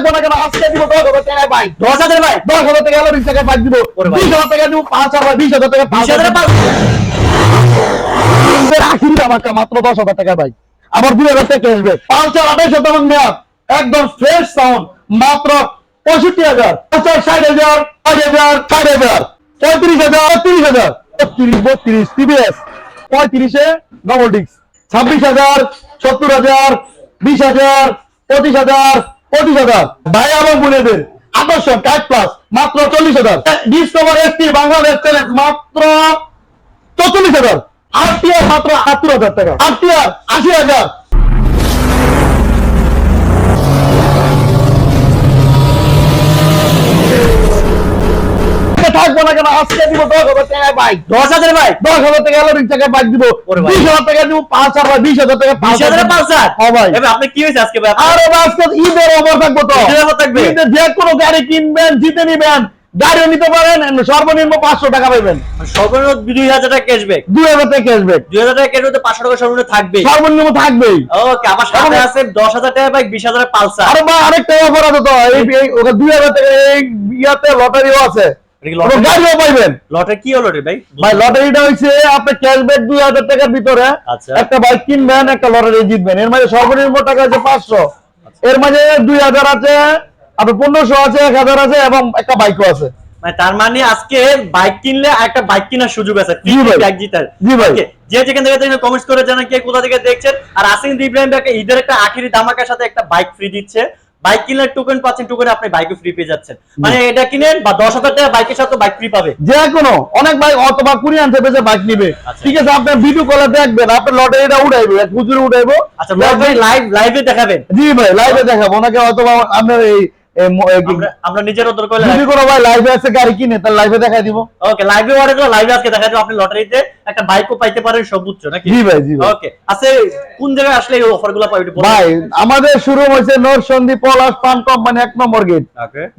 থাকব না কেন? আজকে দিব দশ হাজার টাকায় বাইক দশ হাজার ভাই। দশ হাজার টাকা হলো বিশ টাকায় বাইক দিব। ভাই। বিশ হাজার টাকা দিব পাঁচ হাজার বিশ হাজার টাকা বিশ হাজারে পাঁচ আমাকে মাত্র দশ হাজার টাকা বাইক আমার দুই হাজার টাকা আসবে। পাঁচশো আঠাশ শতাংশ মেয়াদ। একদম ফ্রেশ সাউন্ড মাত্র পঁয়ষট্টি হাজার। পঞ্চাশ ষাট হাজার ষাট হাজার ষাট হাজার। পঁয়ত্রিশ হাজার তিরিশ হাজার। বত্রিশ বত্রিশ পঁয়ত্রিশে ডবল ডিস্ক ছাব্বিশ হাজার সত্তর হাজার বিশ হাজার পঁচিশ হাজার পঁচিশ হাজার। ভাই এবং বোনেদের আকর্ষণ কাজ প্লাস মাত্র চল্লিশ হাজার। ডিসকভার এসটি বাংলাদেশ চ্যালেঞ্জ, মাত্র চল্লিশ হাজার। আর মাত্র আটাত্তর হাজার টাকা। আর আশি হাজার। থাকব না কেন? আজকে দিব দশ হাজার টাকায় বাইক দশ হাজার ভাই দশ হাজার টাকা হলো টাকায় বাইক দিব। বিশ হাজার টাকা দিব পাঁচ হাজার বিশ হাজার টাকা বিশ হাজারে। পাঁচ হাজার? হ্যাঁ ভাই। আপনি কি হয়েছে আজকে ভাই? আরে আজকে ঈদের অফার থাকব তো। থাকবে? যে কোনো গাড়ি কিনবেন জিতে নিবেন গাড়িও নিতে পারেন সর্বনিম্ন পাঁচশো টাকা পাবেন সর্বনিম্ন দুই হাজার টাকা ক্যাশব্যাক দুই হাজার টাকা ক্যাশব্যাক দুই হাজার টাকা ক্যাশব্যাক পাঁচশো টাকা সর্বনিম্ন থাকবে সর্বনিম্ন থাকবেই। ওকে আমার সামনে আছে দশ হাজার টাকা বাইক বিশ হাজার পালসার। আরে ভাই আরেকটা অফার আছে তো। এই দুই হাজার টাকা এই ইয়াতে লটারিও আছে? গাড়িও পাইবেন। লটারি কি হলো ভাই? ভাই লটারিটা হচ্ছে আপনার ক্যাশব্যাক দুই হাজার টাকার ভিতরে। আচ্ছা। একটা বাইক কিনবেন একটা লটারি জিতবেন। এর মাঝে সর্বনিম্ন টাকা আছে পাঁচশো। এর মাঝে দুই হাজার আছে আপনার পনেরোশো আছে এক হাজার আছে এবং একটা বাইকও আছে। মানে তার মানে আজকে বাইক কিনলে একটা বাইক কেনার সুযোগ আছে। জি ভাই। বাইক জিতার। জি যে যেখান থেকে দেখেন কমেন্টস করে জানান কে কোথা থেকে দেখছেন। আর আসিন ইব্রাহিম ঈদের একটা আখিরি ধামাকার সাথে একটা বাইক ফ্রি দিচ্ছে। বাইক কিনলে টোকেন পাচ্ছেন টোকেনে আপনি বাইকও ফ্রি পেয়ে যাচ্ছেন। মানে এটা কিনেন বা দশ হাজার টাকা বাইকের সাথে বাইক ফ্রি পাবে। যে কোনো অনেক বাইক অথবা কুড়ি আনতে যে বাইক নিবে। আচ্ছা। ঠিক আছে আপনার ভিডিও কলে দেখবেন আপনার লটারিটা উঠাইবো এক পুজোর উঠাইবো আচ্ছা ভাই লাইভ লাইভে দেখাবেন। জি ভাই লাইভে দেখাবো। ওনাকে অথবা আপনার এই- আমরা যদি কোনো ভাই লাইভে আছে গাড়ি কিনে তাহলে লাইভে দেখাই দিব। ওকে লাইভে অর্ডার করে লাইভে আজকে দেখা যাবে আপনি লটারিতে একটা বাইকও পাইতে পারেন সর্বোচ্চ নাকি? জি ভাই জি ওকে কোন জায়গায় আসলে এই অফার পাবেন ভাই আমাদের শুরু হয়েছে নরসন্দী পলাশ পান কোম্পানি এক নম্বর গেট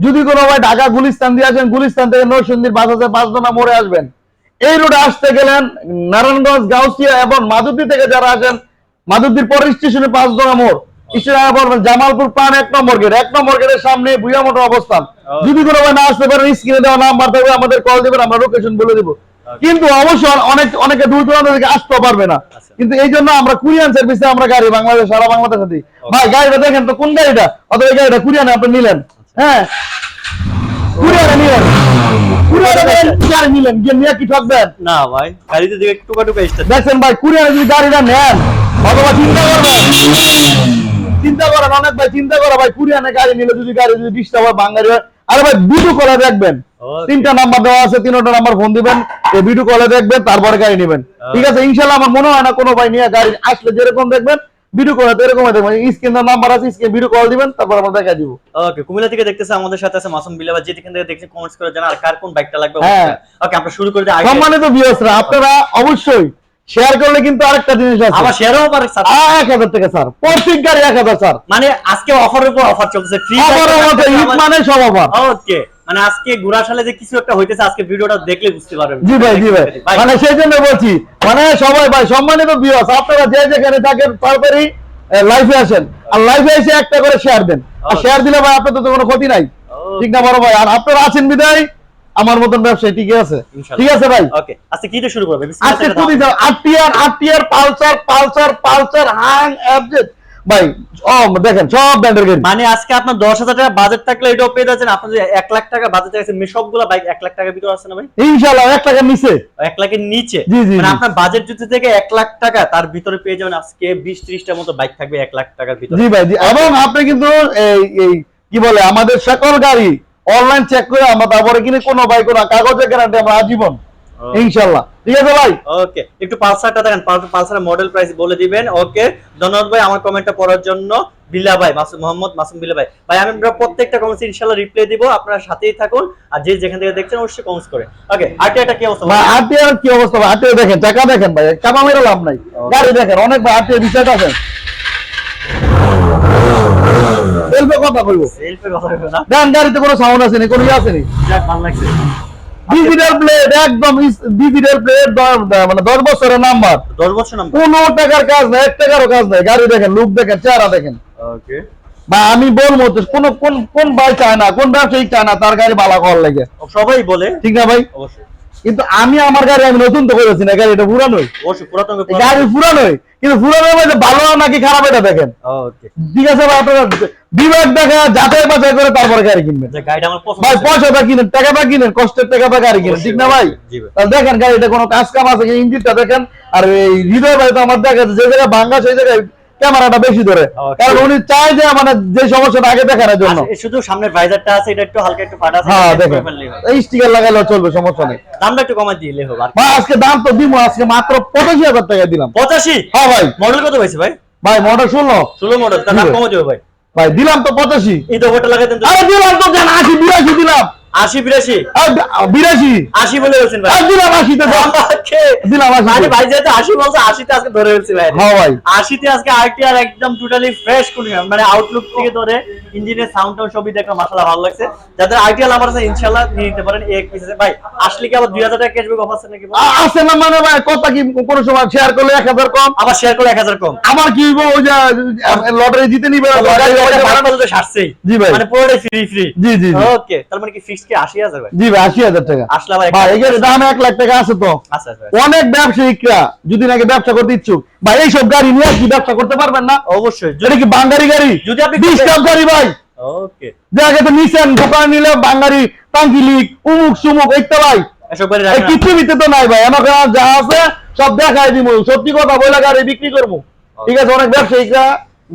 যদি কোনো ভাই ঢাকা গুলিস্তান দিয়ে আসেন গুলিস্তান থেকে নরসন্দির বাস আছে পাঁচজনা মোড়ে আসবেন। এই রোডে আসতে গেলেন নারায়ণগঞ্জ গাউসিয়া এবং মাধুরী থেকে যারা আসেন মাধুরীর পরের স্টেশনে পাঁচজনা মোড়। বলবেন জামালপুর পান এক নম্বর গেট এক নম্বর গেটের সামনে ভুয়া মোটর অবস্থান। যদি কোনো না আসতে পারেন স্ক্রিনে দেওয়া নাম্বার থাকবে আমাদের কল দেবেন আমরা লোকেশন বলে দিব। কিন্তু অবশ্য অনেক অনেকে দূর দূরান্ত থেকে আসতে পারবে না। আচ্ছা। কিন্তু এই জন্য আমরা কুরিয়ান সার্ভিসে আমরা গাড়ি বাংলাদেশ সারা বাংলাদেশে দিই। ভাই গাড়িটা দেখেন তো কোন গাড়িটা? অথবা এই গাড়িটা কুরিয়ানে আপনি নিলেন? হ্যাঁ। কুরিয়ানে নিলেন। কুরিয়ানে গাড়ি নিলেন গিয়ে নিয়ে কি ঠকবেন? না ভাই গাড়িতে দিকে টুকা টুকা দেখছেন ভাই কুরিয়ানে যদি গাড়িটা নেন অথবা চিন্তা করবেন। চিন্তা করেন অনেক ভাই চিন্তা করো ভাই কুরিয়ানে গাড়ি নিলে যদি গাড়ি যদি বিশটা হয় বাঙালি হয় আরে ভাই ভিডিও কলে দেখবেন। তিনটা নাম্বার দেওয়া আছে তিনটা নাম্বার ফোন দিবেন ভিডিও কলে দেখবেন তারপরে গাড়ি নেবেন। ঠিক আছে ইনশাল্লাহ আমার মনে হয় না কোনো ভাই নিয়ে গাড়ি আসলে যেরকম দেখবেন ভিডিও কলে তো এরকম দেখবেন। স্ক্রিনের নাম্বার আছে স্ক্রিন ভিডিও কল দিবেন তারপর আমরা দেখা দিব। ওকে কুমিল্লা থেকে দেখতেছে আমাদের সাথে আছে মাসুম বিলা বা যে যেখান থেকে কমেন্টস করে জানা আর কার কোন বাইকটা লাগবে হ্যাঁ। ওকে আমরা শুরু করে দিই সম্মানিত ভিউয়ার্সরা আপনারা অবশ্যই শেয়ার করলে কিন্তু আরেকটা জিনিস আছে। আবার শেয়ারও পারে স্যার আ, এক হাজার টাকা স্যার প্রত্যেক গাড়ি এক হাজার স্যার মানে আজকে অফারের উপর অফার চলতেছে। ফ্রি মানে সব অফার ওকে মানে আজকে গুড়াশালে যে কিছু একটা হইতেছে আজকে ভিডিওটা দেখলে বুঝতে পারবেন। জি ভাই জি ভাই। মানে সেই জন্য বলছি মানে সবাই ভাই সম্মানিত ভিউয়ার্স আপনারা যে যেখানে থাকেন লাইভে আসেন। আর লাইভে এসে একটা করে শেয়ার দেন। আর শেয়ার দিলে ভাই আপনাদের তো কোনো ক্ষতি নাই। ঠিক না বড় ভাই? আর আপনারা আছেন বিদায়। আমার মতন ব্যবসায় ঠিকই আছে? ঠিক আছে ভাই? ওকে আজকে কি দিয়ে শুরু করবে? আজকে খুবই RTR RTR Pulsar Pulsar Pulsar Hang অ্যাবজেট ভাই ও দেখেন সব ব্র্যান্ডের গাড়ি মানে আজকে আপনার দশ হাজার টাকা বাজেট থাকলে এটাও পেয়ে যাচ্ছেন। যে এক লাখ টাকা বাজেট আছে সবগুলো বাইক এক লাখ টাকার ভিতরে আছে না ভাই? ইনশাআল্লাহ এক টাকার নিচে। এক লাখের নিচে। মানে আপনার বাজেট যদি থেকে এক লাখ টাকা তার ভিতরে পেয়ে যাবেন আজকে বিশ ত্রিশটার মতো বাইক থাকবে এক লাখ টাকার ভিতরে। জি ভাই জি। এবং আপনি কিন্তু এই কি বলে আমাদের সকল গাড়ি অনলাইন চেক করে আমরা তারপরে কিনে কোনো ভাই কোনো কাগজের গ্যারান্টি আমরা আজীবন ইনশাআল্লাহ ঠিক আছে ভাই? ওকে একটু পালসারটা দেখেন পালসারের মডেল প্রাইস বলে দিবেন। ওকে ধন্যবাদ ভাই আমার কমেন্টটা পড়ার জন্য। বিল্লা ভাই মাসুম মোহাম্মদ মাসুম বিল্লা ভাই। ভাই আমি আমরা প্রত্যেকটা কমেন্টস ইনশাআল্লাহ রিপ্লাই দিব আপনারা সাথেই থাকুন। আর যে যেখান থেকে দেখছেন অবশ্যই কমেন্টস করে। ওকে আরটিআটা কি অবস্থা ভাই? আরটিআর কি অবস্থা ভাই? আরটিআর দেখেন টাকা দেখেন ভাই চাপা মেরে লাভ নাই। গাড়ি দেখেন অনেক ভাই আরটিআর বিষয় আছেন বলবে কথা না। দেন গাড়িতে কোনো সাউন্ড কোনো ইয়ে আসেনি? যাক ভালো লাগছে। ডিজিটাল প্লেট একদম ডিজিটাল প্লেট মানে দশ বছরের নাম্বার দশ বছর নাম কোনো টাকার কাজ নাই এক টাকারও কাজ নাই। গাড়ি দেখেন লুক দেখেন চেহারা দেখেন। ওকে বা আমি বলব তো কোন কোন কোন ভাই চায় না কোন ব্যবসায়িক চায় না তার গাড়ি ভালো করার লাগে। সবাই বলে। ঠিক না ভাই? অবশ্যই। কিন্তু আমি আমার গাড়ি আমি নতুন তো করেছি না গাড়ি এটা পুরানোই গাড়ি পুরানোই কিন্তু পুরানোর মধ্যে ভালো নাকি খারাপ এটা দেখেন। ঠিক আছে ভাই আপনারা বিবেক দেখা যাচাই বাছাই করে তারপরে গাড়ি কিনবেন। ভাই হয়েছে। পয়সাটা কিনেন টাকাটা কিনেন কষ্টের টাকাটা গাড়ি কিনেন ঠিক না ভাই? তাহলে দেখেন গাড়িটা কোনো কাজ কাম আছে কি ইঞ্জিনটা দেখেন আর এই হৃদয় ভাই তো আমার দেখা যে জায়গায় ভাঙ্গা সেই জায়গায় ক্যামেরাটা বেশি ধরে। কারণ উনি চায় যে মানে যে সমস্যাটা আগে দেখানোর জন্য। আচ্ছা, শুধু সামনের ভাইজারটা আছে এটা একটু হালকা একটু ফাটা আছে হ্যাঁ দেখেন। এই স্টিকার লাগাইলেও চলবে সমস্যা নেই। দামটা একটু কমাই দিলে হবে ভাই আজকে দাম তো দিব আজকে মাত্র পঁচাশি হাজার টাকা দিলাম। পঁচাশি? হ্যাঁ ভাই। মডেল কত পাইছে ভাই? ভাই মডেল শুনলো ষোলো মডেল তার দাম জি ভাই। কমে দেবে ভাই। ভাই দিলাম তো পঁচাশি। এই দোকানটা লাগাই দেন আরে দিলাম তো জান আশি বিরাশি দিলাম। আশি বিরাশি? বিরাশি। আশি বলে বলছেন ভাই। দিলাম আশিতে দিলাম মানে ভাই যেহেতু আশি বলছে আশিতে আজকে ধরে ফেলছি ভাই। হ্যাঁ ভাই। আশিতে আজকে আরটিআর একদম টোটালি ফ্রেশ কন্ডিশন মানে আউটলুক থেকে ধরে ইঞ্জিনের সাউন্ড টাউন সবই দেখে মাসালা ভালো লাগছে। যাদের আরটিআর আমার আছে ইনশাআল্লাহ নিয়ে নিতে পারেন এক পিস ভাই আসলে কি আবার দুই হাজার টাকা ক্যাশব্যাক অফার আছে নাকি আছে না মানে ভাই কথা কি কোনো সময় শেয়ার করলে হাজার কম? আবার শেয়ার করে এক হাজার কম। আমার কি হইবো? ওই যে লটারি জিতে নিবে। লটারি জি ভাই। মানে পুরোটাই ফ্রি ফ্রি জি জি জি। ওকে তার মানে কি ফিক্স কি আশি হাজার ভাই? জি ভাই আশি হাজার টাকা। আসলে আবার ভাই এখানে দাম এক লাখ টাকা আছে তো। আচ্ছা আচ্ছা অনেক ব্যবসায়িকরা যদি নাকি ব্যবসা করতে ইচ্ছুক। ভাই এইসব গাড়ি নিয়ে কি ব্যবসা করতে পারবেন না? অবশ্যই। এটা কি বাঙ্গারি গাড়ি? যদি আপনি ডিস্টার্ব গাড়ি ভাই। ওকে। যে তো নিছেন দোকান নিলে বাঙ্গারি টাঙ্কি উমুক সুমুক এইটা ভাই। এসব করে এই রাখেন তো নাই ভাই। আমার যা আছে সব দেখাই দিব। সত্যি কথা বলে গাড়ি বিক্রি করব। ঠিক আছে অনেক ব্যবসায়িকরা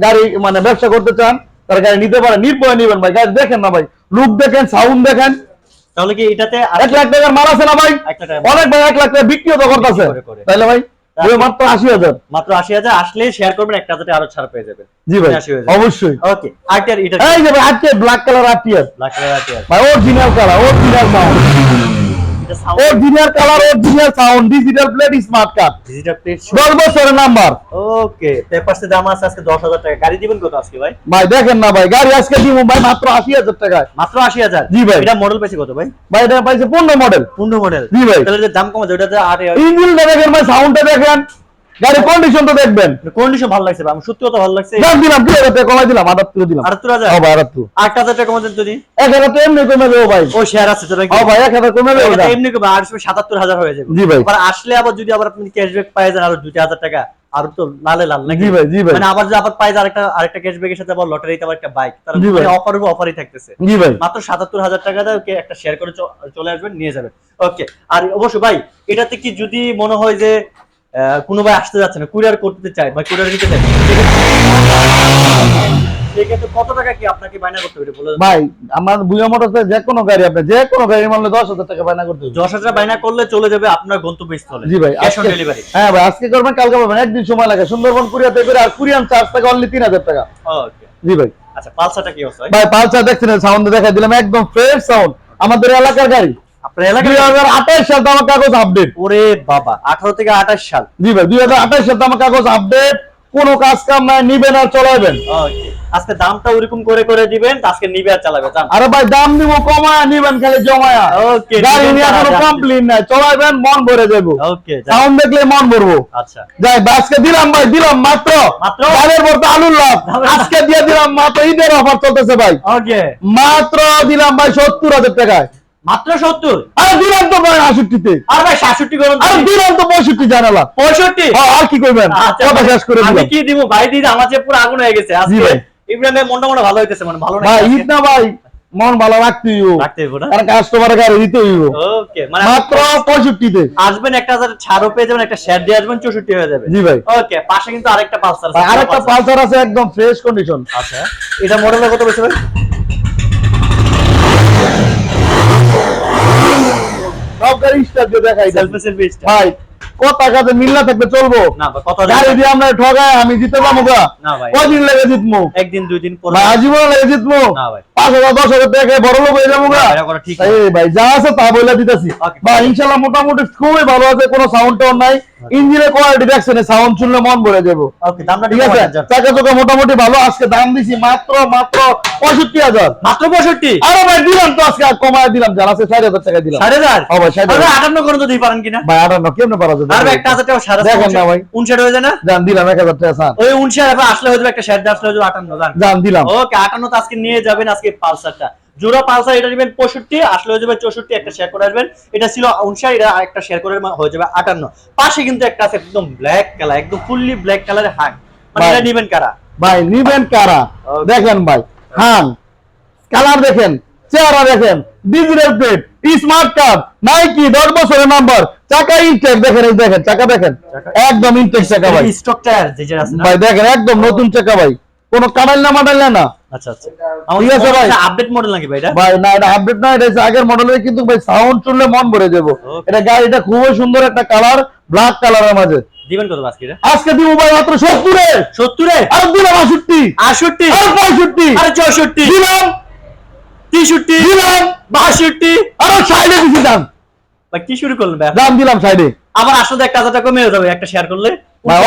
গাড়ি মানে ব্যবসা করতে চান। তারা গাড়ি নিতে পারে নির্ভয় নিবেন ভাই। গাড়ি দেখেন না ভাই। লুক দেখেন সাউন্ড দেখেন। তাহলে কি এটাতে আর এক লাখ টাকার মাল আছে না ভাই? অনেক ভাই এক লাখ টাকা বিক্রিও তো করতেছে। করে করে। তাইলে ভাই মাত্র আশি হাজার। মাত্র আশি হাজার। আসলে শেয়ার করবেন একটা হাজার আরও ছাড় পেয়ে যাবেন। জি ভাই। অবশ্যই। ওকে এটা এই যে ভাই আজকে black colour RTR black colour RTR ভাই original colour original sound original colour original sound digital plate smart card digital plate দশ বছরের নাম্বার ওকে পেপারসে দাম আছে আজকে দশ হাজার টাকা। গাড়ি দিবেন কত আজকে ভাই? ভাই দেখেন না ভাই গাড়ি আজকে দিব ভাই মাত্র আশি হাজার টাকায়। মাত্র আশি হাজার? জি ভাই। এটা মডেল পাইছে কত ভাই? ভাই এটা পাইছে পনেরো মডেল পনেরো মডেল জি ভাই। তাহলে দাম কম আছে ওটাতে আট ইঞ্জিন দেখেন ভাই সাউন্ডটা দেখেন। গাড়ির কন্ডিশন তো দেখবেন। কন্ডিশন ভালো লাগছে আমার সত্যি কথা ভালো লাগছে। দাম দিলাম দুই হাজার টাকা কমাই দিলাম আটাত্তর দিলাম। ও ভাই টাকা দেন যদি। তো এমনি কমে দেবো ভাই। ও শেয়ার আছে ও ভাই এক হাজার কমে দেবো এটা এমনি কমে আর সাতাত্তর হাজার হয়ে যাবে। জি ভাই। আবার আসলে আবার যদি আবার আপনি ক্যাশব্যাক যান আরও দুই হাজার টাকা আর তো লালে লাল নাকি? জি ভাই, জি ভাই। মানে আবার যে আবার পাই আরেকটা আরেকটা ক্যাশব্যাকের সাথে আবার লটারিতে আবার একটা বাইক জি ভাই। মানে অফার অফারই থাকতেছে। জি ভাই। মাত্র সাতাত্তর হাজার টাকা দিয়ে ওকে একটা শেয়ার করে চলে আসবেন নিয়ে যাবেন। ওকে আর অবশ্য ভাই এটাতে কি যদি মনে হয় যে কোনো ভাই আসতে যাচ্ছে না কুরিয়ার করতে চায় বা কুরিয়ার নিতে চায়। সেক্ষেত্রে কত টাকা কি আপনাকে বায়না করতে হবে বলে ভাই আমার বুয়া মোটরসে যে কোনো গাড়ি আপনি যে কোনো গাড়ি মানলে দশ হাজার টাকা বায়না করতে হবে। দশ হাজার বায়না করলে চলে যাবে আপনার গন্তব্যস্থলে জি ভাই ক্যাশ অন ডেলিভারি হ্যাঁ ভাই আজকে করবেন কালকে পাবেন একদিন সময় লাগে। সুন্দরবন কুরিয়াতে করে আর কুরিয়ান চার্জ থাকে অনলি তিন হাজার টাকা। ওকে জি ভাই। আচ্ছা পালসারটা কি অবস্থা ভাই? পালসার দেখছেন সাউন্ড দেখা দিলাম একদম ফ্রেশ সাউন্ড আমাদের এলাকার গাড়ি। সাল কাগজ আপডেট ওরে বাবা আঠারো থেকে আঠাশ সাল। জি ভাই দুই হাজার আঠাশ সাল কাগজ আপডেট কোনো কাজ কাম নাই নিবেন আর আজকে দামটা ওরকম করে করে দিবেন আজকে নিবে আর চালাবে আরে ভাই দাম দিব কমায়া নিবেন খালি জমায়া। ওকে গাড়ি নিয়ে কোনো কমপ্লেন নাই চলাইবেন মন ভরে যাব ওকে সাউন্ড দেখলে মন ভরবো। আচ্ছা। যাই ভাই, আজকে দিলাম ভাই দিলাম মাত্র। আলুর লাভ। আজকে দিয়ে দিলাম মাত্র ঈদের অফার চলতেছে ভাই। ওকে মাত্র দিলাম ভাই সত্তর হাজার টাকায়। মাত্র সত্তর। আরে তো আষট্টিতে। আর ভাই সাতষট্টি করুন আরে তো। পঁয়ষট্টি জানালাম পঁয়ষট্টি? আর কি করবেন? আচ্ছা, কথা শেষ করে আমি কি দিব? ভাই দিদি আমার পুরো আগুন হয়ে গেছে। আজকে ভাই। মনটা মনে ভালো হইতেছে মানে ভালো ভাই ঈদ না ভাই মন ভালো রাখতে হইব। না? কারণ কাস্টমারের গাড়ি দিতে হইব। ওকে মানে মাত্র পঁয়ষট্টিতে। আসবেন একটা হাজার ছাড়ও পেয়ে যাবেন একটা শেয়ার দিয়ে আসবেন চৌষট্টি হয়ে যাবে। জি ভাই। ওকে পাশে কিন্তু আরেকটা পালসার আছে। আরেকটা পালসার আছে। একদম ফ্রেশ কন্ডিশন আচ্ছা এটা মডেলটা কত বেশি ভাই? সব গাড়ি স্টার্ট দিয়ে দেখাই ভাই কত মিল্লা থাকলে চলবো। গাড়ি দিয়ে আমরা ঠগায় আমি জিতে পাবো কদিন লেগে জিতমু? একদিন দুই দিন পর আজীবন লেগে ভাই। পাঁচ হাজার দশ হাজার টাকা বড় লোক হয়ে যাব ভাই যা আছে তা বলে দিতেছি। বা ইনশাল্লাহ মোটামুটি খুবই ভালো আছে কোনো সাউন্ড টাউন নাই। ইঞ্জিনের কোয়ালিটি দেখছেন সাউন্ড শুনলে মন ভরে যাব। ঠিক আছে? আছে চাকা মোটামুটি ভালো আজকে দাম দিছি মাত্র মাত্র পঁয়ষট্টি হাজার। মাত্র পঁয়ষট্টি? আরে ভাই দিলাম তো আজকে কমায় দিলাম জান আজকে ষাট হাজার টাকা দিলাম। ষাট হাজার। আরে আটান্ন করে তো দিতে পারেন কিনা? ভাই আটান্ন কেমনে যাবে আর একটা হাজার টাকা সাড়ে দেখেন না ভাই। উনষাট হয়ে যায় না? জান দিলাম এক হাজার টাকা স্যার। ওই উনষাট এবার আসলে হয়তো একটা শেয়ার আসলে হয়তো আটান্ন জান। জান দিলাম। ওকে আটান্ন তো আজকে নিয়ে যাবেন আজকে পালসারটা। জোড়া পালসার এটা নেবেন পঁয়ষট্টি আসলে হয়ে যাবে চৌষট্টি একটা শেয়ার করে আসবেন। এটা ছিল উনষাট এটা একটা শেয়ার করে হয়ে যাবে আটান্ন। পাশে কিন্তু একটা আছে একদম ব্ল্যাক কালার একদম ফুললি ব্ল্যাক কালারের হাঁক মানে এটা নেবেন কারা? ভাই নিবেন কারা? দেখেন ভাই হান কালার দেখেন। চেহারা দেখেন ডিজিটাল প্লেট স্মার্ট কার্ড নাইকি দশ বছরের নাম্বার চাকা ইনটেক দেখেন এই দেখেন চাকা দেখেন একদম ইনটেক চাকা ভাই। স্টক টায়ার যে আছে না? ভাই দেখেন একদম নতুন চাকা ভাই। কোনো কামাইল না মাটাইল না আচ্ছা আচ্ছা। ভাই। আপডেট মডেল নাকি ভাই এটা? ভাই না এটা আপডেট না এটা আগের মডেলের কিন্তু ভাই সাউন্ড শুনলে মন ভরে যাব। এটা গাড়িটা খুবই সুন্দর একটা কালার ব্ল্যাক কালারের মাঝে। দিবেন কত আজকে এটা? আজকে দিব ভাই মাত্র সত্তরে। সত্তরে? আর দিলাম আষট্টি আটষট্টি? আর পঁয়ষট্টি। আরে চৌষট্টি। দিলাম তেষট্টি দিলাম। বাষট্টি। আরও সাইডে দিছি দাম। কি শুরু করলেন ভাই? দাম দিলাম সাইডে। আবার আসলে একটা হাজার টাকা কমে যাবে একটা শেয়ার করলে?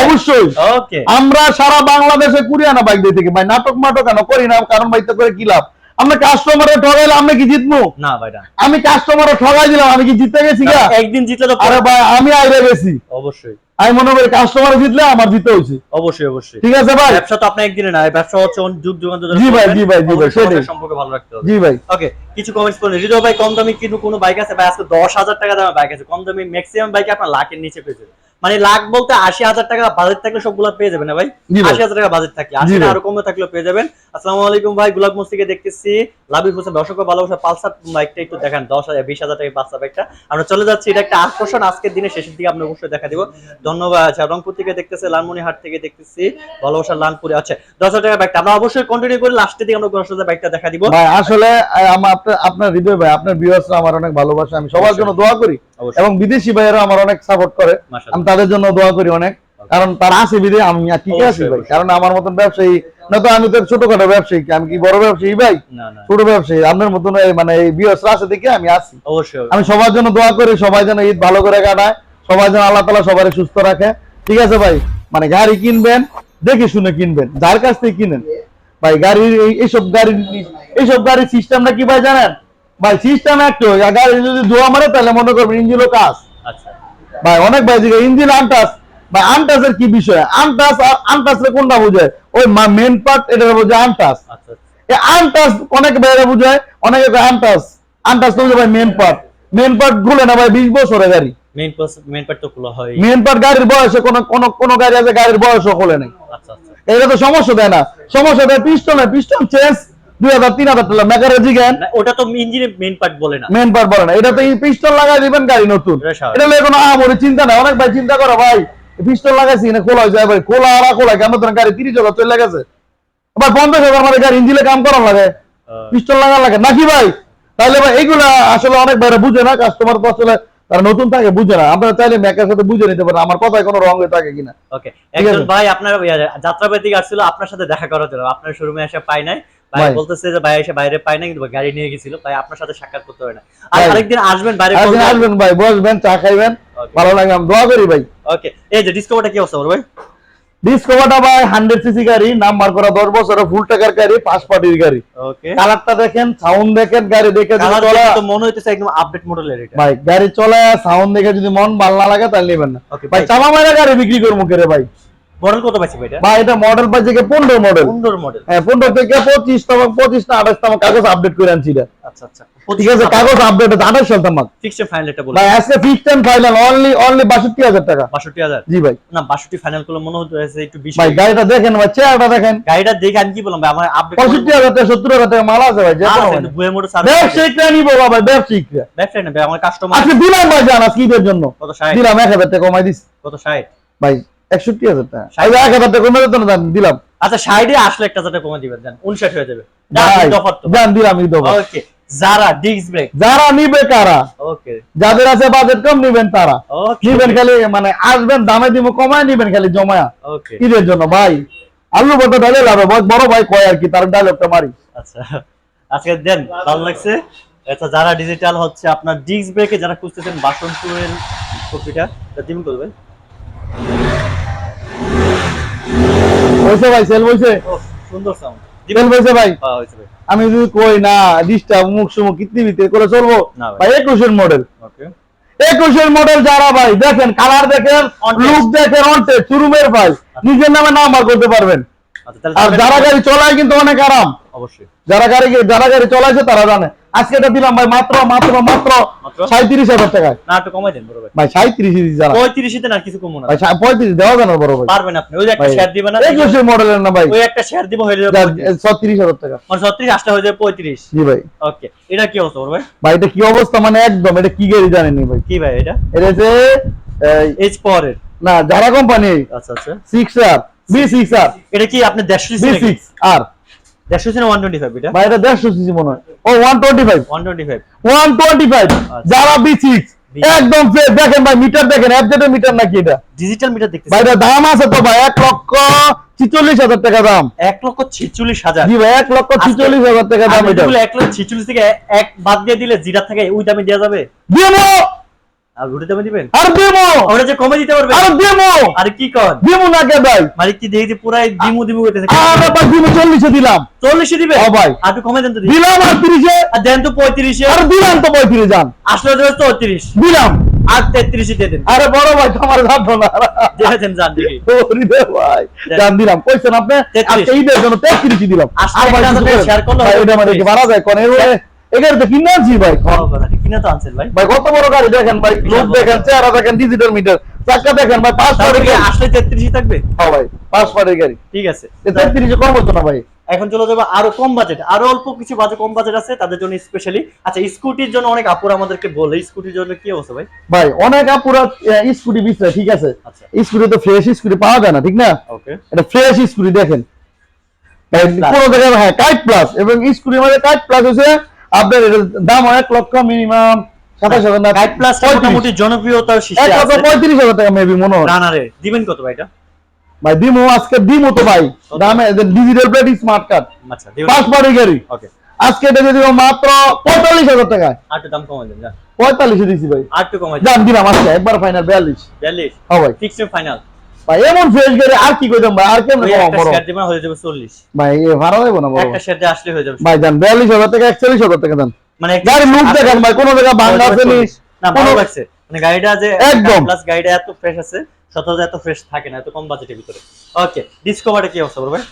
অবশ্যই। ওকে আমরা সারা বাংলাদেশে কুরিয়ানা বাইক দিয়ে থেকে। ভাই নাটক মাটক কেন করি না কারণ ভাই তো করে কি লাভ? আমরা কাস্টমারে ঠগাইলে আমি কি জিতবো? না ভাই আমি কাস্টমারে ঠগাই দিলাম আমি কি জিতে গেছি একদিন জিতলে তো আরে ভাই আমি আইরে গেছি। অবশ্যই। আমি মনে করি কাস্টমার জিতলে আমার জিতে হয়েছে অবশ্যই অবশ্যই। ঠিক আছে ভাই? ব্যবসা তো আপনার একদিনে না ব্যবসা হচ্ছে যুগ যুগান্ত ধরে জি ভাই, জি ভাই, জি ভাই, সেটাই। সমাজের ভালো রাখতে হবে। জি ভাই। ওকে কিছু কমেন্টস করুন। রিজো ভাই কম দামি কিন্তু কোনো বাইক আছে? ভাই আজকে দশ হাজার টাকা দামের বাইক আছে। কম দামি ম্যাক্সিমাম বাইক আপনার লাখের নিচে পেয়ে যাবে মানে লাখ বলতে আশি হাজার টাকা বাজেট থাকলে সবগুলো পেয়ে যাবেন না ভাই? আশি হাজার টাকা বাজেট থাকলে। জি আশি। আরও কমে থাকলেও পেয়ে যাবেন। আসসালামু আলাইকুম ভাই গুলাব মস্তিকে দেখতেছি। লাভি হোসেন অসংখ্য ভালোবাসা। পালসার বাইকটা একটু দেখান। দশ হাজার বিশ হাজার টাকা পালসার বাইকটা। আমরা চলে যাচ্ছি এটা একটা আকর্ষণ। আজকের দিনে শেষের দিকে আমরা অবশ্যই দেখা দিব। ধন্যবাদ। আচ্ছা রংপুর থেকে দেখতেছে লালমনিহাট থেকে দেখতেছি। ভালোবাসা লালপুরে। আচ্ছা দশ হাজার টাকা বাইকটা। আমরা অবশ্যই কন্টিনিউ করে লাস্টের দিকে আমরা দশ হাজার বাইকটা দেখা দিব। ভাই আসলে আমার আপনার হৃদয় ভাই আপনার ভিউয়ার্সরা আমার অনেক ভালোবাসা। আমি সবার জন্য দোয়া করি। এবং বিদেশি ভাইয়েরা আমার অনেক সাপোর্ট করে। আমি তাদের জন্য দোয়া করি অনেক। কারণ তারা আছে বিদে আমি আর কি আছি ভাই? কারণ আমার মতন ব্যবসায়ী না তো আমি তো ছোটখাটো ব্যবসায়ী আমি কি বড় ব্যবসায়ী ভাই? না না। ছোট ব্যবসায়ী। আপনার মতন মানে এই ভিউয়ার্সরা আছে দেখে আমি আছি। অবশ্যই আমি সবার জন্য দোয়া করি সবাই যেন ঈদ ভালো করে কাটায় সবাই যেন আল্লাহ তালা সবাই সুস্থ রাখে। ঠিক আছে ভাই? মানে গাড়ি কিনবেন দেখে শুনে কিনবেন যার কাছ থেকে কিনেন। ভাই গাড়ির এই- এইসব গাড়ির এইসব গাড়ির সিস্টেমটা কি ভাই জানেন? ভাই সিস্টেম একটু গাড়ি যদি ধোয়া মারে তাহলে মনে করবেন ইঞ্জিনও কাজ। আচ্ছা। ভাই অনেক ভাই ইঞ্জিন আনটাস ভাই আনটাসের কি বিষয়? আনটাস আর আনটাসের কোনটা বোঝায় ওই মেন পার্ট এটা আনটাস এই আনটাস অনেক বাইরে বুঝায় অনেকে আনটাস আনটাস তো ভাই মেন পার্ট মেন পার্টগুলো না ভাই বিশ বছরের গাড়ি। মেইন মেইন পার্ট তো খোলা হয়। মেন পার্ট গাড়ির বয়সে কোনো কোনো কোনো গাড়ি আছে গাড়ির বয়সও খোলে নাই। আচ্ছা আচ্ছা। এটা তো সমস্যা দেয় না। সমস্যা দেয় পিস্টন পিস্টন চেঞ্জ দুই হাজার তিন হাজার টাকা মেকারের জিজ্ঞান ওটা তো ইঞ্জিনের মেইন পার্ট বলে না। মেন পার্ট বলে না। এটা তো পিস্টন লাগাই দিবেন গাড়ি নতুন। এটা নিয়ে কোনো আহামরি চিন্তা নাই। অনেক ভাই চিন্তা করো ভাই পিস্টন লাগাইছি না খোলা হয়ে যায় ভাই। খোলা আর খোলা কেমন ধরেন গাড়ি তিরিশ হাজার চলে গেছে। আবার পঞ্চাশ হাজার মানে গাড়ি ইঞ্জিনে কাম করা লাগে। আহ, লাগা লাগে। নাকি ভাই? তাহলে ভাই এইগুলা আসলে অনেক বাইরে বুঝে না। কাস্টমার তো আসলে তারা নতুন থাকে বুঝে না। আমরা চাইলে মেকার সাথে বুঝে নিতে পারি আমার কথায় কোনো রং হয়ে থাকে কিনা। ওকে একজন। ভাই আপনার যাত্রাবাড়ি থেকে আসছিল আপনার সাথে দেখা করার জন্য। আপনার শোরুমে এসে পাই নাই। ভাই। বলতেছে যে ভাই এসে বাইরে পাই নাই কিন্তু গাড়ি নিয়ে গেছিল ভাই আপনার সাথে সাক্ষাৎ করতে হয় না। আর আরেকদিন আসবেন বাইরে আসবেন ভাই বসবেন চা খাইবেন। ভালো লাগে আমি দোয়া করি ভাই। ওকে এই যে ডিসকভারটা কি অবস্থা ভাই? ডিসকভারটা ভাই হান্ড্রেড সিসি গাড়ি নাম্বার করা দশ বছরের ফুল টাকার গাড়ি পাঁচ পার্টির গাড়ি। ওকে কালারটা দেখেন সাউন্ড দেখেন গাড়ি দেখে মনে হইতেছে একদম আপডেট মডেলের ভাই গাড়ি চলে সাউন্ড দেখে যদি মন ভালো না লাগে তাহলে নেবেন না। ভাই চামা মারা গাড়ি বিক্রি করব কে রে ভাই? মডেল কত পাইছি ভাই ভাই এটা মডেল পাইছে কি মডেল? সুন্দর মডেল। হ্যাঁ পনেরো থেকে পঁচিশ তম পঁচিশ না আঠাশ তম কাগজ আপডেট করে আনছি এটা। আচ্ছা আচ্ছা। ঠিক আছে কাগজ আপডেট আছে আঠাশ সাল তামাক। ফিক্সড ফাইনাল এটা বলে ভাই আজকে fixed and final only only বাষট্টি হাজার টাকা। বাষট্টি হাজার? জি ভাই। না বাষট্টি ফাইনাল করলে মনে হচ্ছে একটু বেশি। ভাই গাড়িটা দেখেন ভাই চেয়ারটা দেখেন। গাড়িটা দেখে আমি কি বললাম ভাই আমার আপডেট পঁয়ষট্টি হাজার টাকা সত্তর হাজার টাকা মাল আছে ভাই যে মানে। বুয়ে মোটর সার্ভিস ব্যবসায়িকরা নিবো বাবা ব্যবসায়িকরা ব্যবসায়ী না ভাই আমার কাস্টমার আজকে দিলাম ভাই জান আজকে জন্য। কত ষাট? দিলাম এক হাজার টাকা কমাই দিস কত ষাট? ভাই একষট্টি হাজার টাকা। আজ এক হাজার টাকা কমে যেত না দিলাম। আচ্ছা ষাটে আসলে একটা হাজার কমে দিবেন জান উনষাট হয়ে যাবে। জান দিলাম ঈদ offer। ওকে যারা ডিস্ক ব্রেক। যারা নিবে কারা? ওকে। যাদের আছে বাজেট কম নিবেন তারা। নিবেন খালি মানে আসবেন দামে দিব কমায় নিবেন খালি জমায়া। ওকে। ঈদের জন্য ভাই। আলু বটা ডালে লাভ বড় ভাই কয় আর কি তার ডায়লগটা মারি। আচ্ছা আজকে দেন ভালো লাগছে। আচ্ছা যারা ডিজিটাল হচ্ছে আপনার ডিস্ক ব্রেকে যারা খুঁজতেছেন বাসনপুরের কপিটা তা দিবেন করবেন? বসে ভাই সেল সুন্দর সাউন্ড সেল বসে ভাই? হ্যাঁ ভাই। আমি যদি কই না ডিস্টার্ব মুখ সুমুখ কিতনি ভিতরে করে চলবো? ভাই। মডেল ওকে একুশের মডেল যারা ভাই দেখেন কালার দেখেন লুক দেখেন অন্টে চুরুমের ভাই। নিজের নামে নাম্বার করতে পারবেন। আচ্ছা আর যারা গাড়ি চলায় কিন্তু অনেক আরাম। অবশ্যই। যারা গাড়ি যারা গাড়ি চলাইছে তারা জানে। আজকে এটা দিলাম ভাই মাত্র মাত্র মাত্র? সাঁত্রিশ হাজার টাকায়। না একটু কমাই দেন বড় ভাই। ভাই সাঁত্রিশ পঁয়ত্রিশে আর কিছু কমো না। ভাই পঁয়ত্রিশ দেওয়া না বড় ভাই। পারবেন আপনি। ওই একটা শেয়ার দিবেন না একুশের মডেলের না ভাই। ওই একটা শেয়ার দিব হয়ে যাবে ছত্রিশ হাজার টাকা। মানে ছত্রিশ হয়ে যাবে পঁয়ত্রিশ। জি ভাই। ওকে এটা কি অবস্থা বড় ভাই? ভাই এটা কি অবস্থা? মানে একদম এটা কি গাড়ি জানেনি ভাই? কি ভাই এটা? এটা হচ্ছে এই, এইচ পাওয়ারের না যারা কোম্পানি আচ্ছা আচ্ছা। Six R B six R এটা কি আপনি দেড়শো বি সিক্স আর দেড়শো সিসি ওয়ান টোয়েন্টি ফাইভ এটা? ভাই এটা দেড়শো সিসি মনে হয়। ও one twenty five one twenty five one twenty five যারা বি সিক্স একদম ফ্রেশ দেখেন ভাই মিটার দেখেন অ্যাপডেটের মিটার নাকি এটা? ডিজিটাল মিটার দেখতেছি। ভাই এটা দাম আছে তো ভাই এক লক্ষ ছিচল্লিশ হাজার টাকা দাম। এক লক্ষ ছিচল্লিশ হাজার। জি ভাই লক্ষ ছিচল্লিশ হাজার টাকা দাম এটা। যেগুলো এক লক্ষ ছিচল্লিশ থেকে এক বাদ দিয়ে দিলে জিরা থেকে ওই দামে দেওয়া যাবে? আর ওটা দামে দিবেন? আর দেবো ওটা যে কমে দিতে পারবে। আর দেবো আরে কি কর দেবো না কে ভাই? মালিক কি দেখি পুরাই দিমু দিমু করতেছে। আর আবার দেবো চল্লিশে দিলাম। চল্লিশে দিবে? ও ভাই। আর একটু কমে দেন তো দিই। দিলাম আর তিরিশে। আর দেন তো পঁয়ত্রিশে। আর দিলাম তো পঁয়ত্রিশ যান। আসলে দেবে চৌত্রিশ। দিলাম। আর তেত্রিশে দিয়ে দেন। আরে বড় ভাই তোমার ভাববো না। দিয়ে দেন যান দেখি ওরে ভাই জান দিলাম। কইছেন আপনি। আজকে ঈদের জন্য 33 দিলাম। আর ভাই share করলে এটা মানে কি মারা যায়? কোন এর এগারে তো কিনে আনছি ভাই বড় তো আনছেন ভাই। ভাই কত বড় গাড়ি দেখেন ভাই লোক দেখেন চেহারা দেখেন ডিজিটাল মিটার চাকা দেখেন ভাই পাঁচ পাড়ের গাড়ি। আসলে তেত্রিশে থাকবে? হ্যাঁ ভাই পাঁচ পাড়ের গাড়ি। ঠিক আছে। তেত্রিশে কম হতো না ভাই। এখন চলে যাব আরও কম বাজেট আরও অল্প কিছু কম বাজেট আছে তাদের জন্য স্পেশালি আচ্ছা স্কুটির জন্য অনেক আপুর আমাদেরকে বলে স্কুটির জন্য কি অবস্থা ভাই? ভাই অনেক আপুরা স্কুটি বিচরা ঠিক আছে। আচ্ছা। স্কুটি তো ফ্রেশ স্কুটি পাওয়া যায় না ঠিক না? ওকে এটা ফ্রেশ স্কুটি দেখেন। ভাই, Plus. জায়গায় হ্যাঁ কাইট প্লাস এবং স্কুটির মধ্যে কাইট প্লাস হচ্ছে আপনার দাম এক লক্ষ মিনিমাম সাতাশ হাজার না গাইড প্লাস মোটামুটি জনপ্রিয়তার এক শীর্ষে লক্ষ আছে। পঁয়ত্রিশ হাজার টাকা মেবি মনে হয়। রানারে দিবেন কত ভাই এটা? ভাই দিমো আজকে দিমো তো ভাই। দামে ডিজিটাল প্লেট স্মার্ট কার্ড আচ্ছা পাঁচ বাড়ি গাড়ি ওকে আজকে এটা দিয়ে মাত্র পঁয়তাল্লিশ হাজার টাকা আর দাম কমাই দেন পঁয়তাল্লিশে দিছি ভাই। আর কমাই দাম দিলাম আজকে একবার ফাইনাল বিয়াল্লিশ। বিয়াল্লিশ। হ্যাঁ ভাই। ফিক্সড ফাইনাল ভাই এমন ফ্রেশ করে আর কি কইতাম ভাই? আর কেমন কম একটা বড়? শেয়ার দিবেন হয়ে যাবে চল্লিশ। ভাই এ ভাড়া দেব না বড়? একটা শেয়ার আসলে হয়ে যাবে ভাই বিয়াল্লিশ হাজার টাকা একচল্লিশ হাজার টাকা দেন। মানে গাড়ি লুক দেখেন ভাই কোনো জায়গায় ভাঙা আছে নি? না ভালো লাগছে। মানে গাড়িটা যে একদম। প্লাস গাড়িটা এত ফ্রেশ আছে সচরাচর এত ফ্রেশ থাকে না এত কম বাজেটের ভিতরে। ওকে ডিসকভারে কি অবস্থা বড় ভাই?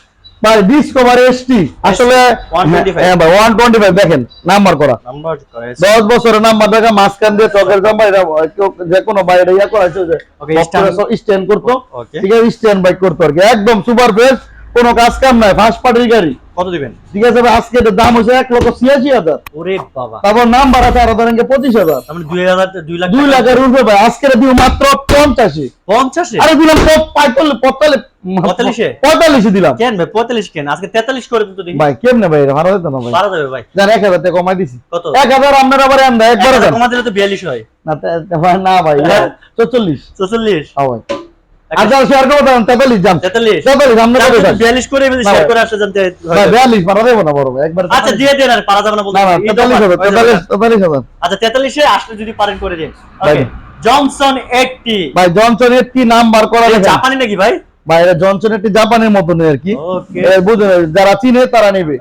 ডিসকভার এসটি আসলে 125 হ্যাঁ ভাই ওয়ান টোয়েন্টি ফাইভ দেখেন নাম্বার করা। নাম্বার করে দশ বছরের নাম্বার দেখা মাঝখান দিয়ে চকের জামা এটা যে কোনো বাইরে ইয়া করা স্ট্যান্ড করতো। ঠিক আছে স্ট্যান্ড বাইক করতো আর কি। একদম সুপার ফ্রেশ কোনো কাজ কাম নাই ফার্স্ট পার্টির গাড়ি। কত দিবেন? ঠিক আছে ভাই আজকে এটার দাম হচ্ছে এক লক্ষ ছিয়াশি হাজার। ওরে বাবা। তারপর নাম্বার আছে আরও ধরেন পঁচিশ হাজার। আমরা দুই হাজার দুই লাখ দুই লাখের উঠবে ভাই আজকে দিব মাত্র পঞ্চাশি। পঞ্চাশে? আরে দিলাম পঁয়তাল্লিশ পঁয়তাল্লিশ পঁয়তাল্লিশে? পঁয়তাল্লিশে দিলাম। কেন ভাই পঁয়তাল্লিশ কেন? আজকে তেতাল্লিশ করে দিন তো দেখি। ভাই কেমনে ভাই ভাড়া দিত না ভাই? বাড়া যাবে ভাই। যান এক হাজার কমাই দিছি। কত? এক হাজার আপনার আবার একবার কমা দিলে তো বিয়াল্লিশ হয়। না না ভাই চল্লিশ চল্লিশ হ্যাঁ ভাই। আচ্ছা শেয়ার করে দেন তেতাল্লিশ যান তেতাল্লিশ? তেতাল্লিশ আপনি কত বিয়াল্লিশ করে শেয়ার। করে জানতে বিয়াল্লিশ দেবো না বড় একবার আচ্ছা দিয়ে দেন আর পারা যাবে না তেতাল্লিশ হাজার তেতাল্লিশ তেতাল্লিশ হাজার আচ্ছা তেতাল্লিশে আসলে যদি পারেন করে দিন। ওকে জনসন এইটটি ভাই জনসনের কি নাম্বার করা জাপানি নাকি ভাই? জনসন একটি জাপানের মতনই আর কি। বুঝলেন যারা চিনে তারা নেবে।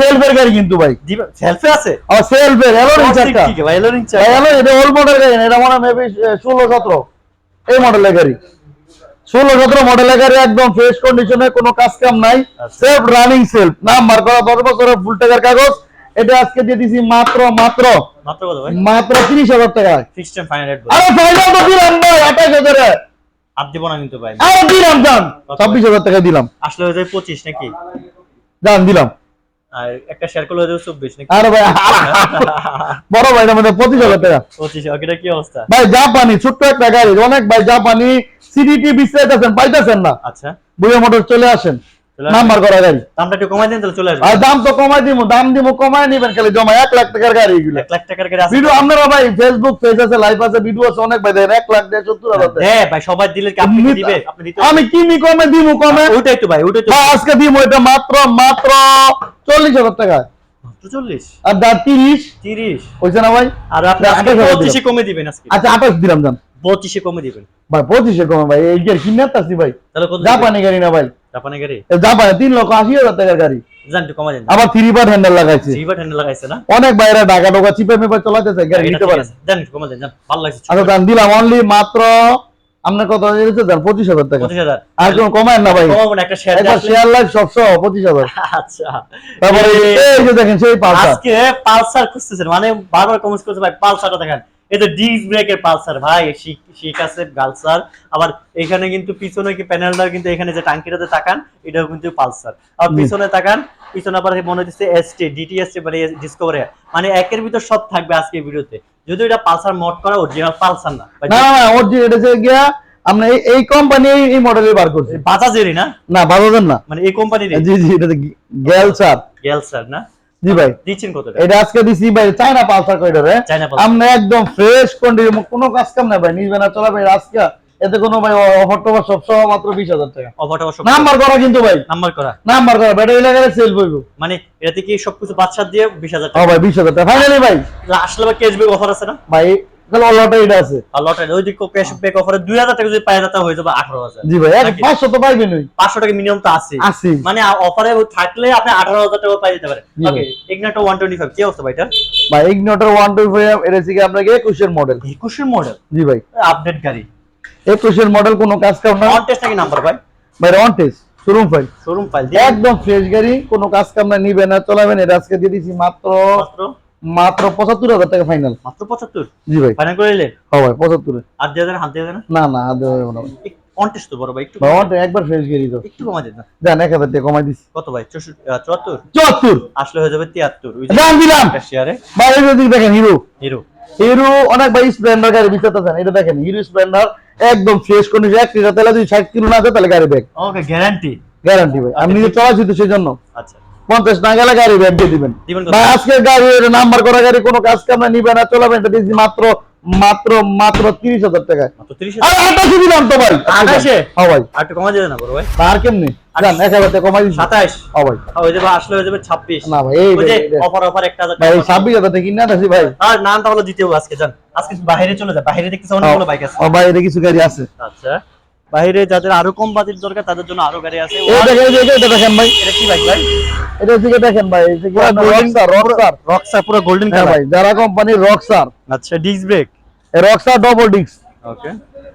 সেলফের গাড়ি কিন্তু ভাই। সেলফি আছে? আর সেলফের এলোরিং চাকা ভাই এলোরিং চাকা এটা ওল্ড মডেল গাড়ি এটা মনে হয় মেবি ষোলো সতেরো। এই মডেলের গাড়ি। ষোলো সতেরো মডেলের গাড়ি একদম ফ্রেশ কন্ডিশনে কোনো কাজ কাম নাই। সেলফ রানিং সেলফ নাম্বার করা দশ বছরের ফুল টাকার কাগজ। এটা আজকে দিয়ে দিছি মাত্র মাত্র মাত্র তিরিশ হাজার টাকা। আরে ফাইনাল তো দিলাম ভাই আঠাশ হাজারে। আর দিব না কিন্তু ভাই। আরে দিলাম যান ছাব্বিশ হাজার টাকা দিলাম। আসলে পঁচিশ নাকি? যান দিলাম। আর একটা শেয়ার করলে চব্বিশ আরে ভাই বড় ভাই আমাদের পঁচিশ হাজার টাকা। পঁচিশ এটা কি অবস্থা? ভাই জাপানি ছোট্ট একটা গাড়ি। অনেক ভাই জাপানি সিডিটি পাইতেছেন না। আচ্ছা। বুড়ে মোটর চলে আসেন। নাম্বার করা গাড়ি। দামটা একটু কমাই দেন তাহলে চলে আসবে। আর দাম তো কমাই দিব দাম দিব কমাই নিবেন খালি জমা। এক লাখ টাকার গাড়ি এগুলো। লাখ টাকার গাড়ি ভিডিও আপনারা ভাই ফেসবুক পেজ আছে লাইভ আছে ভিডিও আছে অনেক ভাই দেন লাখ দেড় সত্তর হাজার হ্যাঁ ভাই সবাই দিলে কি আপনি দিবে আপনি দিতে আমি কমে দিব কমে। ওইটাই তো ভাই ওইটাই তো আজকে দিব এটা মাত্র মাত্র চল্লিশ হাজার টাকা চল্লিশ? আর দাম তিরিশ? তিরিশ। হয়েছে না ভাই? আর আপনি কমে দিবেন আজকে। আচ্ছা আঠাশ দিলাম যান পঁচিশে কমে দিবেন। ভাই পঁচিশে কমে ভাই এই গাড়ি কিনে আসছি ভাই। তাহলে কত দিবেন? জাপানি গাড়ি না ভাই। জাপানি গাড়ি? জাপানে তিন লক্ষ আশি হাজার টাকার গাড়ি। জান একটু কমা দেন। আবার থ্রি পার্ট হ্যান্ডেল লাগাইছে। জিভার হ্যান্ডেল লাগাইছে না? অনেক বাইরে ঢাকা ঢোকা চিপে মেপে চলাইতেছে গাড়ি নিতে ঠিক দেন কমা দেন ভালো লাগছে আচ্ছা দাম দিলাম অনলি মাত্র আপনার কত দিয়েছে দাম পঁচিশ হাজার টাকা। আর কোন কমায় না ভাই। একটা শেয়ার লাইফ পঁচিশ হাজার। আচ্ছা। তারপরে এই যে দেখেন সেই পালসার। আজকে পালসার খুঁজতেছেন মানে বারবার কমেন্ট করছে ভাই পালসারটা দেখেন। তো ডিস্ক ব্রেকের পালসার ভাই শিক শিক আছে গালসার আবার এখানে কিন্তু পিছনে কি প্যানেলটা কিন্তু এখানে যে টাঙ্কিটাতে তাকান এটাও কিন্তু পালসার আর পিছনে তাকান পিছনে আবার মনে হচ্ছে এসটি ডিটিএসটি মানে ডিসকভারি মানে একের ভিতর সব থাকবে আজকে ভিডিওতে যদি এটা পালসার মোড করা অরিজিনাল পালসার না। না না যে এটা হচ্ছে গিয়া আমরা এই- কোম্পানি এই মডেলের বার করছি। বাজাজেরই না? না বাজাবেন না। মানে এই কোম্পানির জি জি এটা গেল স্যার গেলসার না? জি ভাই। দিচ্ছেন কত এটা আজকে দিছি ভাই চায়না পালসার কইটা রে? China Pulsar. আমরা একদম ফ্রেশ কন্ডিশন কোনো কাজ কাম না ভাই নিজবে না চলাবে আজকে এতে কোনো ভাই অফার টফার সব সহ মাত্র বিশ হাজার টাকা। অফার অবশ্য নাম্বার করা কিন্তু ভাই। নাম্বার করা। নাম্বার করা ব্যাটারি লাগালে সেল হইব। মানে এটাতে কি সবকিছু বাচ্চা দিয়ে বিশ হাজার ও টাকা ভাই বিশ হাজার টাকা। ফাইনালি ভাই। আসলে আবার ক্যাশব্যাক অফার আছে না? ভাই তাহলে আছে। আর লটারি ওই দিকে ক্যাশব্যাক অফারে দুই হাজার টাকা যদি পাই যেতে হয়ে যাবে আঠারো হাজার। জি ভাই এক নাকি? পাঁচশো তো পাইবেন ওই পাঁচশো টাকা মিনিমাম তো আছে আশি মানে অফারে থাকলে আপনি টাকা পাই যেতে ওকে ইগনাটো কি অবস্থা ভাই এটা ভাই মডেল একুশের মডেল জি ভাই। আপডেট গাড়ি। একুশের মডেল কোনো কাজ কাম না। অন টেস্ট নাকি নাম্বার ভাই? ভাই on test showroom file showroom file একদম ফ্রেশ গাড়ি কোনো কাজ কাম না নিবে না চলাবেন এটা আজকে দিয়ে দিছি মাত্র মাত্র? মাত্র পঁচাত্তর হাজার টাকা ফাইনাল মাত্র পঁচাত্তর? জি ভাই। ফাইনাল করে নিলেন হ্যাঁ ভাই পঁচাত্তরে। আর দিয়ে হাত দিয়ে দেন না? না আর দেওয়া যাবে না। তো বড় ভাই একটু একবার ফ্রেশ গাড়ি তো। একটু দেন না। জান এক হাজার টাকা কমাই দিছি। কত ভাই? চুয়াত্তর? চুয়াত্তর! আসলে হয়ে যাবে তিয়াত্তর। দাম দিলাম! শেয়ারে ভাই এই দেখেন হিরো। হিরো। হিরো অনেক ভাই স্প্লেন্ডার গাড়ি বিচারতেছেন এটা দেখেন হিরো স্প্লেন্ডার একদম ফ্রেশ কন্ডিশন এক লিটার তেলে যদি ষাট কিলো না যায় তাহলে গাড়ি ব্যাগ ওকে গ্যারান্টি গ্যারান্টি ভাই। আমি নিজে চলাচ্ছি তো সেই জন্য আচ্ছা। পঞ্চাশ না গেলে গাড়ি ব্যাগ দিয়ে দিবেন? ভাই আজকের গাড়ি নাম্বার করা গাড়ি কোনো কাজ কাম না নিবে না চলাবেন এটা দিয়েছি মাত্র মাত্র মাত্র তিরিশ হাজার টাকায়। আঠাশে দিলাম তো ভাই। আঠাশে? হ্যাঁ ভাই। আর একটু কমা দেন না বড় ভাই? আর কেমনি? টাকা যাবে যাবে টাকা টাকা বাইরে কিছু গাড়ি আছে। আচ্ছা। বাইরে যাদের আরও কম বাজেট দরকার তাদের জন্য আরও গাড়ি আছে। এটা দেখেন ভাই। এটা কি বাইক ভাই এটা থেকে দেখেন ভাই যে পুরো রক্সার গোল্ডেন হ্যাঁ ভাই যারা কোম্পানির রকস্টার আচ্ছা disc brake Rockstar double disc okay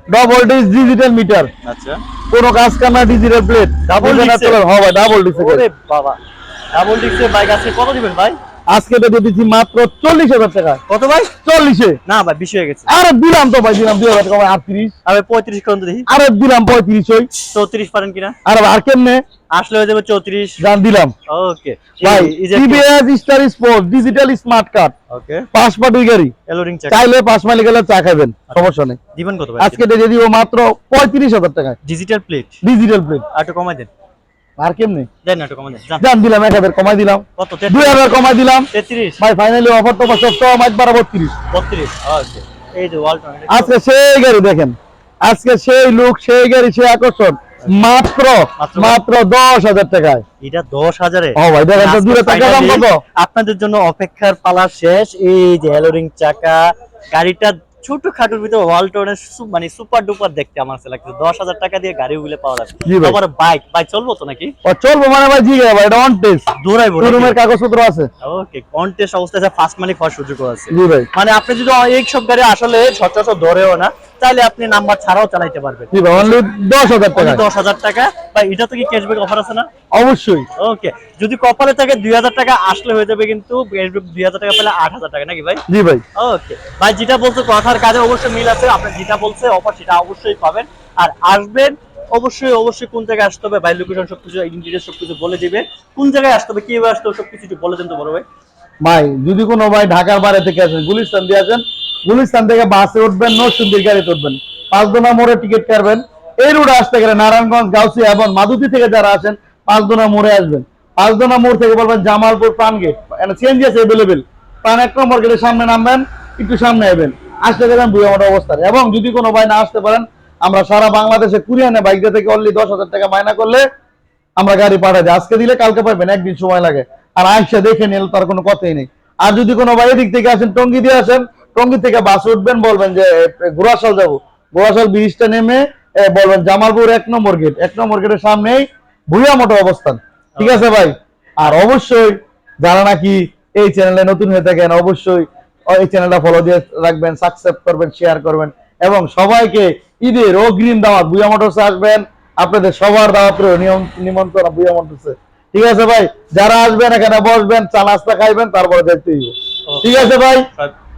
double disc digital meter আচ্ছা। কোনো কাজ কাম না ডিজিটাল প্লেট ডাবল? হ্যাঁ ভাই ডাবল ডিস্ক ওরে বাবা। ডাবল ডিস্কের বাইক আছে কত দিবেন ভাই? আজকে দিচ্ছি মাত্র চল্লিশ হাজার টাকা। কত ভাই? চল্লিশে। না ভাই বেশি হয়ে গেছে। আরে দিলাম তো ভাই দিলাম দুই হাজার টাকা আটত্রিশ। পঁয়ত্রিশ করুন দেখি। আরে দিলাম পঁয়ত্রিশ ওই। চৌত্রিশ পারেন কিনা? আরে আর কেমনে? আসলে হয়ে যাবে চৌত্রিশ। দিলাম। ওকে। ভাই TVS Star Sport digital smart card okay. পাঁচ পাটুই গাড়ি এলোরিং চাইলে পাঁচ মাইলে গেলে চা খাবেন সমস্যা নেই। দিবেন কত ভাই? আজকে দিয়ে দিব মাত্র পঁয়ত্রিশ হাজার টাকায়। ডিজিটাল প্লেট ডিজিটাল প্লেট আর একটু কমাই দেন। আর কেমনে? দেন না একটু কমাই দেন দিলাম কমাই দিলাম। কত? দুই হাজার কমাই দিলাম। তেত্রিশ। ভাই ফাইনালি অফার তো মাইট এই যে ওয়ালটন আজকে সেই গাড়ি দেখেন। আজকে সেই লুক সেই গাড়ি সেই আকর্ষণ। মাত্র মাত্র? মাত্র দশ হাজার টাকায়। এটা দশ হাজারে। ও ভাই দেখেন তো দূরে টাকা দাম কত? আপনাদের জন্য অপেক্ষার পালা শেষ। এই যে এলোরিং চাকা গাড়িটা ছোট খাটুর ভিতরে ওয়ালটনের মানে সুপার ডুপার দেখতে আমার কাছে লাগছে দশ হাজার টাকা দিয়ে গাড়ি উইলে পাওয়া যাবে। আবার বাইক বাইক চলবো তো নাকি? চলবো মানে ভাই জি ভাই এটা অন টেস্ট দৌড়াইবো শোরুমের কাগজপত্র আছে। ওকে কন্টেস্ট অবস্থায় ফার্স্ট মালিক হওয়ার সুযোগ আছে। জি ভাই। মানে আপনি যদি এই সব গাড়ি আসলে সচরাচর ধরেও না তাহলে আপনি নাম্বার ছাড়াও চালাইতে পারবেন। জি ভাই অনলি দশ হাজার টাকা দশ হাজার টাকা। বা এটা তো কি ক্যাশব্যাক অফার আছে না? অবশ্যই। ওকে যদি কপালে থাকে দুই হাজার টাকা আসলে হয়ে যাবে কিন্তু দুই হাজার টাকা পেলে আট হাজার টাকা নাকি ভাই? জি ভাই। ওকে ভাই যেটা বলছে কথার কাজে অবশ্যই মিল আছে। আপনি যেটা বলছে অফার সেটা অবশ্যই পাবেন। আর আসবেন অবশ্যই অবশ্যই কোন জায়গায় আসতে হবে? ভাই লোকেশন সবকিছু ডিটেলস সবকিছু বলে দিবে। কোন জায়গায় আসতে হবে কীভাবে আসতে হবে সবকিছু বলে দেন তো বড় ভাই। ভাই যদি কোনো ভাই ঢাকার বাইরে থেকে আসেন গুলিস্তান দিয়ে আসেন গুলিস্তান থেকে বাসে উঠবেন, নরসিংদীর গাড়িতে উঠবেন। পাঁচদোনা মোড়ে টিকিট কাটবেন। এই রুটে আসতে গেলে নারায়ণগঞ্জ, গাউসিয়া এবং মাদুতি থেকে যারা আসেন, পাঁচদোনা মোড়ে আসবেন। পাঁচদোনা মোড় থেকে বলবেন জামালপুর পান গেট সিএনজি আছে অ্যাভেলেবেল পান এক নম্বর গেটের সামনে নামবেন, একটু সামনে এবেন আসতে গেলেন বুয়ামাটা অবস্থায় এবং যদি কোনো ভাই না আসতে পারেন, আমরা সারা বাংলাদেশে কুরিয়ানে বাইকটা থেকে অনলি দশ হাজার টাকা মাইনা করলে আমরা গাড়ি পাঠাই দিই। আজকে দিলে কালকে পাবেন একদিন সময় লাগে। আর আইসা দেখে নিলে তার কোনো কথাই নেই। আর যদি কোনো বাইরে দিক থেকে আসেন, টঙ্গি দিয়ে আসেন টঙ্গি থেকে বাস উঠবেন বলবেন যে ঘোড়াশাল যাব। ঘোড়াশাল ব্রিজটা নেমে বলবেন জামালপুর এক নম্বর গেট। এক নম্বর গেটের সামনেই ভুইয়া মোটর অবস্থান। ঠিক আছে ভাই? আর অবশ্যই যারা নাকি এই চ্যানেলে নতুন হয়ে থাকেন অবশ্যই এই চ্যানেলটা ফলো দিয়ে রাখবেন সাবস্ক্রাইব করবেন শেয়ার করবেন এবং সবাইকে ঈদের অগ্রিম দাওয়াত বুয়া মোটরসে আসবেন। আপনাদের সবার দাওয়াত নিমন্ত্রণ বুয়া মোটরসে। ঠিক আছে ভাই? যারা আসবেন এখানে বসবেন চা নাস্তা খাইবেন তারপরে দেখতে ঠিক আছে ভাই? সবাই